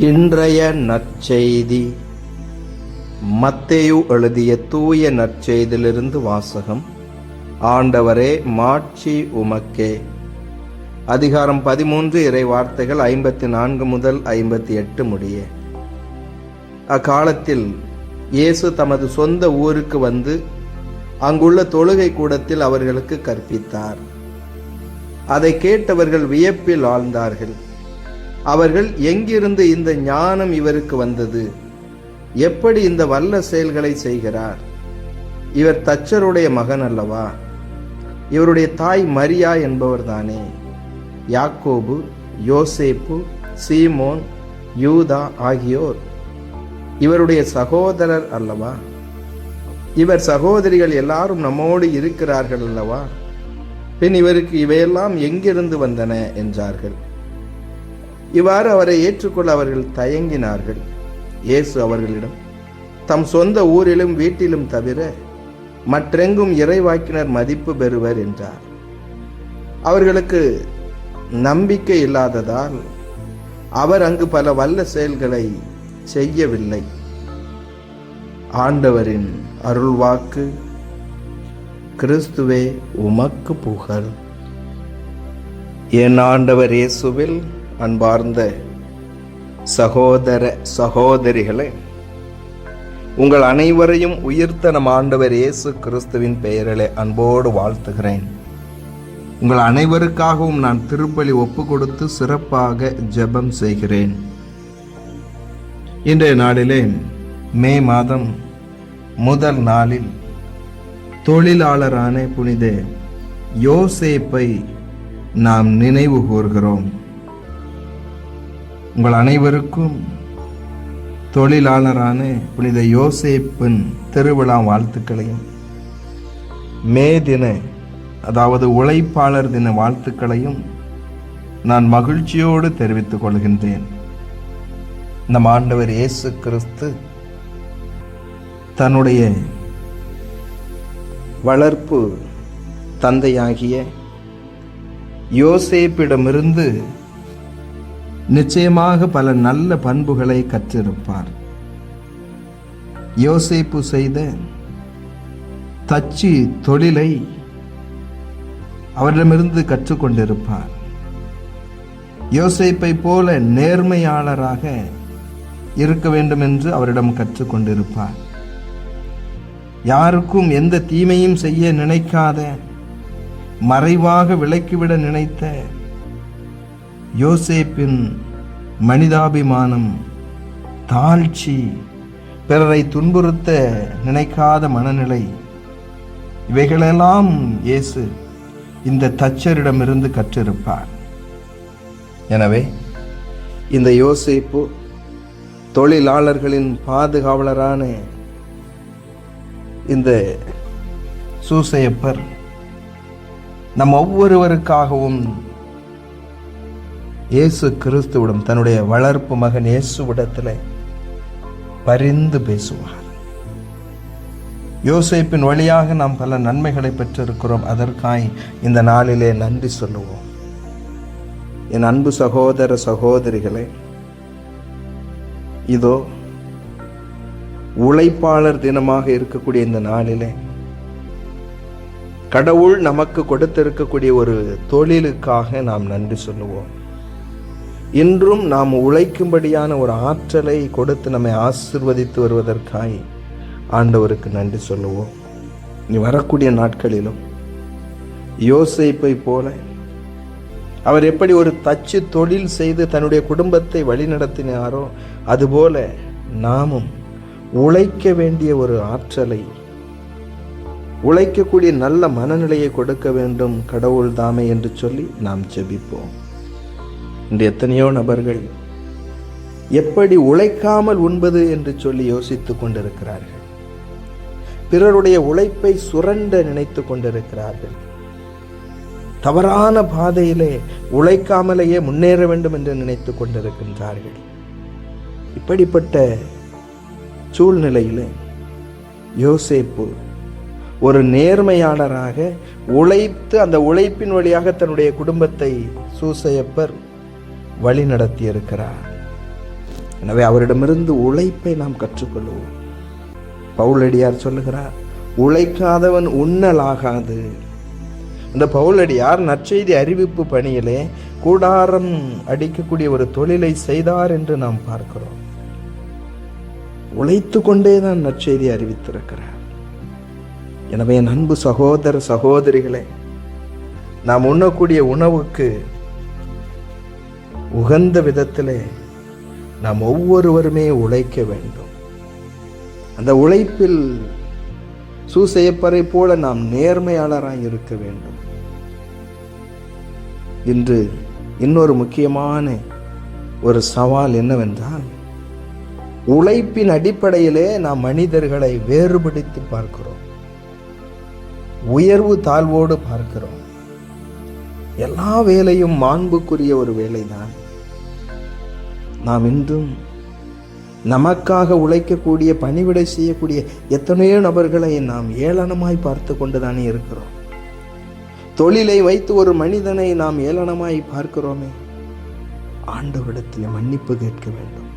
இன்றைய நற்செய்தி. மத்தேயு எழுதிய தூய நற்செய்தியிலிருந்து வாசகம். ஆண்டவரே மாட்சி உமக்கே. அதிகாரம் பதிமூன்று இறை வார்த்தைகள் ஐம்பத்தி நான்கு முதல் ஐம்பத்தி எட்டு முடிய. அக்காலத்தில் இயேசு தமது சொந்த ஊருக்கு வந்து அங்குள்ள தொழுகை கூடத்தில் அவர்களுக்கு கற்பித்தார். அதை கேட்டவர்கள் வியப்பில் ஆழ்ந்தார்கள். அவர்கள் எங்கிருந்து இந்த ஞானம் இவருக்கு வந்தது? எப்படி இந்த வல்ல செயல்களை செய்கிறார்? இவர் தச்சருடைய மகன் அல்லவா? இவருடைய தாய் மரியா என்பவர்தானே. யாக்கோபு யோசேப்பு சீமோன் யூதா ஆகியோர். இவருடைய சகோதரர் அல்லவா? இவர் சகோதரிகள் எல்லாரும் நம்மோடு இருக்கிறார்கள் அல்லவா? பின் இவருக்கு இவையெல்லாம் எங்கிருந்து வந்தன? என்றார்கள். இவ்வாறு அவரை ஏற்றுக்கொள்ள அவர்கள் தயங்கினார்கள். இயேசு அவர்களிடம் தம் சொந்த ஊரிலும் வீட்டிலும் தவிர மற்றெங்கும் இறைவாக்கினர் மதிப்பு பெறுவர் என்றார். அவர்களுக்கு நம்பிக்கை இல்லாததால் அவர் அங்கு பல வல்ல செயல்களை செய்யவில்லை. ஆண்டவரின் அருள்வாக்கு கிறிஸ்துவே உமக்கு புகழ். என் ஆண்டவர் இயேசுவில் அன்பார்ந்த சகோதர சகோதரிகளே உங்கள் அனைவரையும் உயிர்த்த நம் ஆண்டவர் இயேசு கிறிஸ்துவின் பெயரிலே அன்போடு வாழ்த்துகிறேன். உங்கள் அனைவருக்காகவும் நான் திருப்பலி ஒப்பு கொடுத்து சிறப்பாக ஜெபம் செய்கிறேன். இன்றைய நாளிலே மே மாதம் முதல் நாளில் தொழிலாளரான புனித யோசேப்பை நாம் நினைவு கூர்கிறோம். உங்கள் அனைவருக்கும் தொழிலாளரான புனித யோசேப்பின் திருவிழா வாழ்த்துக்களையும் மே தின அதாவது உழைப்பாளர் தின வாழ்த்துக்களையும் நான் மகிழ்ச்சியோடு தெரிவித்துக் கொள்கின்றேன். நம் ஆண்டவர் இயேசு கிறிஸ்து தன்னுடைய வளர்ப்பு தந்தையாகிய யோசேப்பிடமிருந்து நிச்சயமாக பல நல்ல பண்புகளை கற்றிருப்பார். யோசிப்பு செய்த தச்சு தொழிலை அவரிடமிருந்து கற்றுக்கொண்டிருப்பார். யோசிப்பை போல நேர்மையாளராக இருக்க வேண்டும் என்று அவரிடம் கற்றுக்கொண்டிருப்பார். யாருக்கும் எந்த தீமையும் செய்ய நினைக்காத மறைவாக விலக்கிவிட நினைத்த யோசேப்பின் மனிதாபிமானம் தாழ்ச்சி பிறரை துன்புறுத்த நினைக்காத மனநிலை இவைகளெல்லாம் இயேசு இந்த தச்சரிடமிருந்து கற்றிருப்பார். எனவே இந்த யோசேப்பு தொழிலாளர்களின் பாதுகாவலரான இந்த சூசையப்பர் நம் ஒவ்வொருவருக்காகவும் இயேசு கிறிஸ்துவிடம் தன்னுடைய வளர்ப்பு மகன் இயேசுவிடத்தில் பரிந்து பேசுவார். யோசிப்பின் வழியாக நாம் பல நன்மைகளை பெற்றிருக்கிறோம். அதற்காய் இந்த நாளிலே நன்றி சொல்லுவோம். என் அன்பு சகோதர சகோதரிகளே இதோ உழைப்பாளர் தினமாக இருக்கக்கூடிய இந்த நாளிலே கடவுள் நமக்கு கொடுத்திருக்கக்கூடிய ஒரு தொழிலுக்காக நாம் நன்றி சொல்லுவோம். இன்றும் நாம் உழைக்கும்படியான ஒரு ஆற்றலை கொடுத்து நம்மை ஆசிர்வதித்து வருவதற்காய் ஆண்டவருக்கு நன்றி சொல்லுவோம். நீ வரக்கூடிய நாட்களிலும் யோசிப்பை போல அவர் எப்படி ஒரு தச்சு தொழில் செய்து தன்னுடைய குடும்பத்தை வழிநடத்தினாரோ அதுபோல நாமும் உழைக்க வேண்டிய ஒரு ஆற்றலை உழைக்கக்கூடிய நல்ல மனநிலையை கொடுக்க வேண்டும் கடவுள் தாமே என்று சொல்லி நாம் ஜெபிப்போம். இன்று எத்தனையோ நபர்கள் எப்படி உழைக்காமல் உண்பது என்று சொல்லி யோசித்துக் கொண்டிருக்கிறார்கள். பிறருடைய உழைப்பை சுரண்ட நினைத்து கொண்டிருக்கிறார்கள். தவறான பாதையிலே உழைக்காமலேயே முன்னேற வேண்டும் என்று நினைத்து கொண்டிருக்கின்றார்கள். இப்படிப்பட்ட சூழ்நிலையில் யோசேப்பு ஒரு நேர்மையாளராக உழைத்து அந்த உழைப்பின் வழியாக தன்னுடைய குடும்பத்தை சூசையப்பர் வழி நடத்தி இருக்கிறார் எனவே அவரிடமிருந்து உழைப்பை நாம் கற்றுக்கொள்வோம். பவுலடியார் சொல்லுகிறார் உழைக்காதவன் உண்ணலாகாது. இந்த பவுலடியார் நற்செய்தி அறிவிப்பு பணியிலே கூடாரம் அடிக்கக்கூடிய ஒரு தொழிலை செய்தார் என்று நாம் பார்க்கிறோம். உழைத்து கொண்டே தான் நற்செய்தி அறிவித்திருக்கிறார். எனவே என் அன்பு சகோதர சகோதரிகளே நாம் உண்ணக்கூடிய உணவுக்கு உகந்த விதத்திலே நாம் ஒவ்வொருவருமே உழைக்க வேண்டும். அந்த உழைப்பில் சூசையப்பரை போல நாம் நேர்மையாளராக இருக்க வேண்டும். இன்று இன்னொரு முக்கியமான ஒரு சவால் என்னவென்றால் உழைப்பின் அடிப்படையிலே நாம் மனிதர்களை வேறுபடுத்தி பார்க்கிறோம். உயர்வு தாழ்வோடு பார்க்கிறோம். எல்லா வேலையும் மாண்புக்குரிய ஒரு வேலைதான். நாம் இன்றும் நமக்காக உழைக்கக்கூடிய பணிவிடை செய்யக்கூடிய எத்தனையோ நபர்களை நாம் ஏளனமாய் பார்த்து கொண்டுதானே இருக்கிறோம். தொழிலை வைத்து ஒரு மனிதனை நாம் ஏளனமாய் பார்க்கிறோமே. ஆண்டவரிடத்தில் மன்னிப்பு கேட்க வேண்டும்.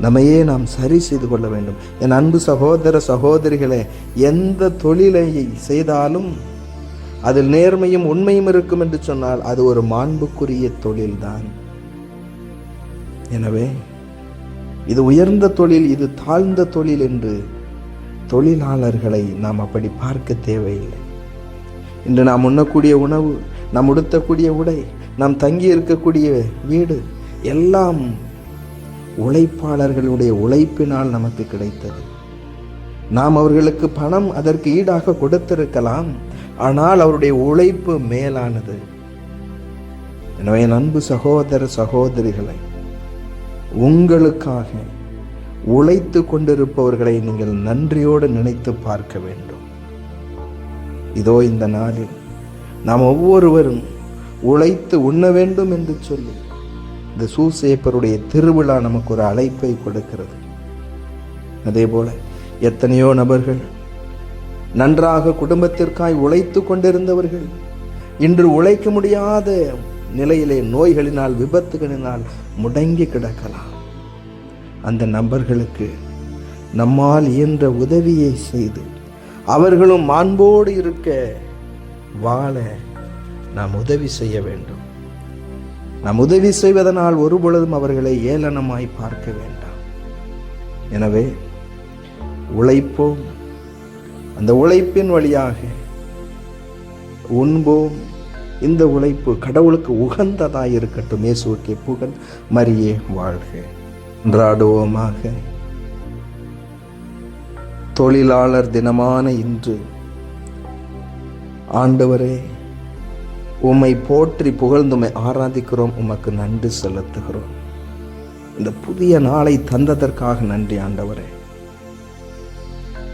நம்மையே நாம் சரி செய்து கொள்ள வேண்டும். என் அன்பு சகோதர சகோதரிகளே எந்த தொழிலை செய்தாலும் அதில் நேர்மையும் உண்மையும் இருக்கும் என்று சொன்னால் அது ஒரு மாண்புக்குரிய தொழில்தான். எனவே இது உயர்ந்த தொழில் இது தாழ்ந்த தொழில் என்று தொழிலாளர்களை நாம் அப்படி பார்க்க தேவையில்லை. இன்று நாம் உண்ணக்கூடிய உணவு நாம் உடுத்தக்கூடிய உடை நாம் தங்கி இருக்கக்கூடிய வீடு எல்லாம் உழைப்பாளர்களுடைய உழைப்பினால் நமக்கு கிடைத்தது. நாம் அவர்களுக்கு பணம் அதற்கு ஈடாக கொடுத்திருக்கலாம். ஆனால் அவருடைய உழைப்பு மேலானது. எனவே அன்பு சகோதர சகோதரிகளை உங்களுக்காக உழைத்து கொண்டிருப்பவர்களை நீங்கள் நன்றியோடு நினைத்து பார்க்க வேண்டும். இதோ இந்த நாளில் நாம் ஒவ்வொருவரும் உழைத்து உண்ண வேண்டும் என்று சொல்லி இந்த சூசேப்பருடைய திருவிழா நமக்கு ஒரு அழைப்பை கொடுக்கிறது. அதே போல எத்தனையோ நபர்கள் நன்றாக குடும்பத்திற்காய் உழைத்து கொண்டிருந்தவர்கள். இன்று உழைக்க முடியாத நிலையிலே நோய்களினால் விபத்துகளினால் முடங்கி கிடக்கலாம். அந்த நபர்களுக்கு நம்மால் இயன்ற உதவியை செய்து அவர்களும் மாண்போடு இருக்க வாழ நாம் உதவி செய்ய வேண்டும். நாம் உதவி செய்வதனால் ஒருபொழுதும் அவர்களை ஏளனமாய் பார்க்க வேண்டாம். எனவே உழைப்போம் அந்த உழைப்பின் வழியாக உண்போம். இந்த உழைப்பு கடவுளுக்கு உகந்ததாக இருக்கட்டும். இயேசுக்கே புகழ் மரியே வாழ்க. என்றாடுவோமாக தொழிலாளர் தினமான இன்று ஆண்டவரே உம்மை போற்றி புகழ்ந்துமை ஆராதிக்கிறோம். உமக்கு நன்றி செலுத்துகிறோம். இந்த புதிய நாளை தந்ததற்காக நன்றி ஆண்டவரே.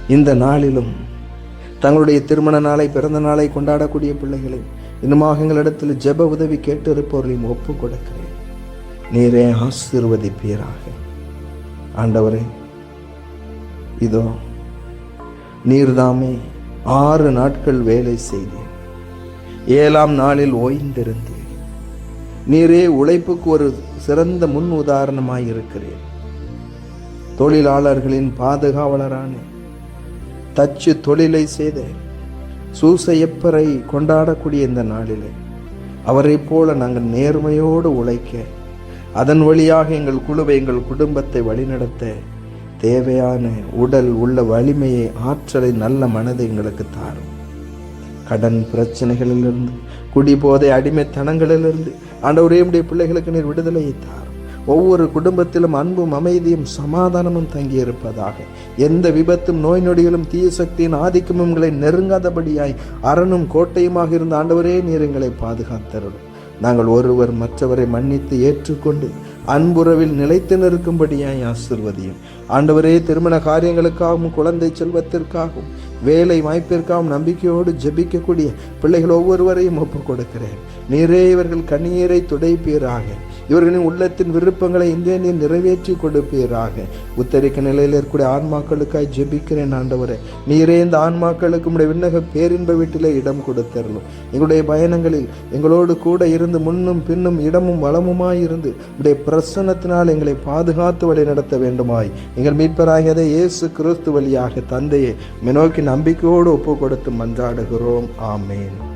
இந்த நாளிலும் தங்களுடைய திருமண நாளை பிறந்த நாளை கொண்டாடக்கூடிய பிள்ளைகளை இன்னுமாக எங்களிடத்தில் ஜெப உதவி கேட்டிருப்பவர்களையும் ஒப்பு கொடுக்கிறேன். நீரே ஆசீர்வதிப்பீராக. ஆண்டவரே இதோ நீர்தாமே ஆறு நாட்கள் வேலை செய்தேன். ஏழாம் நாளில் ஓய்ந்திருந்தேன். நீரே உழைப்புக்கு ஒரு சிறந்த முன் உதாரணமாக இருக்கிறேன் தொழிலாளர்களின் பாதுகாவலரான தச்சு தொழிலை செய்த சூசையப்பரை கொண்டாடக்கூடிய இந்த நாளிலே அவரைப் போல நாங்கள் நேர்மையோடு உழைக்க அதன் வழியாக எங்கள் குழுவை எங்கள் குடும்பத்தை வழிநடத்த தேவையான உடல் உள்ள வலிமையை ஆற்றலை நல்ல மனதை எங்களுக்கு தாரும். கடன் பிரச்சனைகளிலிருந்து குடிபோதை அடிமைத்தனங்களிலிருந்து ஆண்டவரே உடைய பிள்ளைகளுக்கு நீர் விடுதலையை தாரும். ஒவ்வொரு குடும்பத்திலும் அன்பும் அமைதியும் சமாதானமும் தங்கியிருப்பதாக. எந்த விபத்தும் நோய் நொடிகளும் தீய சக்தியின் ஆதிக்கமும் உங்களை நெருங்காதபடியாய் அரணும் கோட்டையுமாக இருந்த ஆண்டவரே நீர் எங்களை பாதுகாத்தருளும். நாங்கள் ஒருவர் மற்றவரை மன்னித்து ஏற்றுக்கொண்டு அன்புறவில் நிலைத்து நிற்கும்படியாய் ஆசிர்வதியும். ஆண்டவரே திருமண காரியங்களுக்காகவும் குழந்தை செல்வத்திற்காகவும் வேலை வாய்ப்பிற்காகவும் நம்பிக்கையோடு ஜெபிக்கக்கூடிய பிள்ளைகள் ஒவ்வொருவரையும் ஒப்புக் கொடுக்கிறேன் நீரே இவர்கள் கண்ணீரை துடைப்பீராக. இவர்களின் உள்ளத்தின் விருப்பங்களை இந்த நீர் நிறைவேற்றி கொடுப்பீராக. உத்தரிக்க நிலையில் இருக்கக்கூடிய ஆன்மாக்களுக்காய் ஜெபிக்கிறேன் ஆண்டவரே. நீரே இந்த ஆன்மாக்களுக்கு உடைய விண்ணக பேரின்ப வீட்டிலே இடம் கொடுத்தரலும் எங்களுடைய பயணங்களில் எங்களோடு கூட இருந்து முன்னும் பின்னும் இடமும் வளமுமாய் இருந்து உடைய பிரசன்னத்தினால் எங்களை பாதுகாத்து வழி நடத்த வேண்டுமாய். எங்கள் மீட்பராகியதை இயேசு கிறிஸ்து வழியாக தந்தையை நோக்கி நம்பிக்கையோடு ஒப்பு கொடுத்து மன்றாடுகிறோம். ஆமேன்.